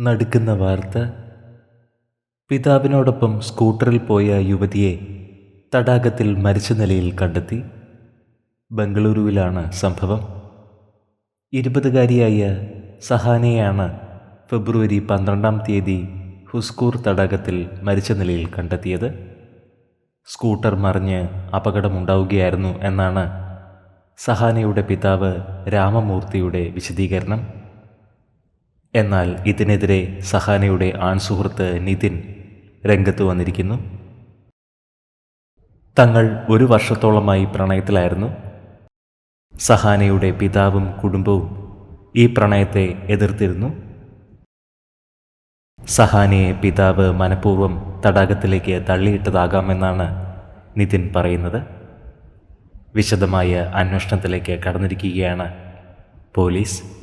നടുക്കുന്ന വാർത്ത. പിതാവിനോടൊപ്പം സ്കൂട്ടറിൽ പോയ യുവതിയെ തടാകത്തിൽ മരിച്ച നിലയിൽ കണ്ടെത്തി. ബംഗളൂരുവിലാണ് സംഭവം. ഇരുപതുകാരിയായ സഹാനയാണ് ഫെബ്രുവരി പന്ത്രണ്ടാം തീയതി ഹുസ്കൂർ തടാകത്തിൽ മരിച്ച നിലയിൽ കണ്ടെത്തിയത്. സ്കൂട്ടർ മറിഞ്ഞ് അപകടമുണ്ടാവുകയായിരുന്നു എന്നാണ് സഹാനയുടെ പിതാവ് രാമമൂർത്തിയുടെ വിശദീകരണം. എന്നാൽ ഇതിനെതിരെ സഹാനയുടെ ആൺസുഹൃത്ത് നിതിൻ രംഗത്ത് വന്നിരിക്കുന്നു. തങ്ങൾ ഒരു വർഷത്തോളമായി പ്രണയത്തിലായിരുന്നു. സഹാനയുടെ പിതാവും കുടുംബവും ഈ പ്രണയത്തെ എതിർത്തിരുന്നു. സഹാനയെ പിതാവ് മനഃപൂർവം തടാകത്തിലേക്ക് തള്ളിയിട്ടതാകാമെന്നാണ് നിതിൻ പറയുന്നത്. വിശദമായ അന്വേഷണത്തിലേക്ക് കടന്നിരിക്കുകയാണ് പോലീസ്.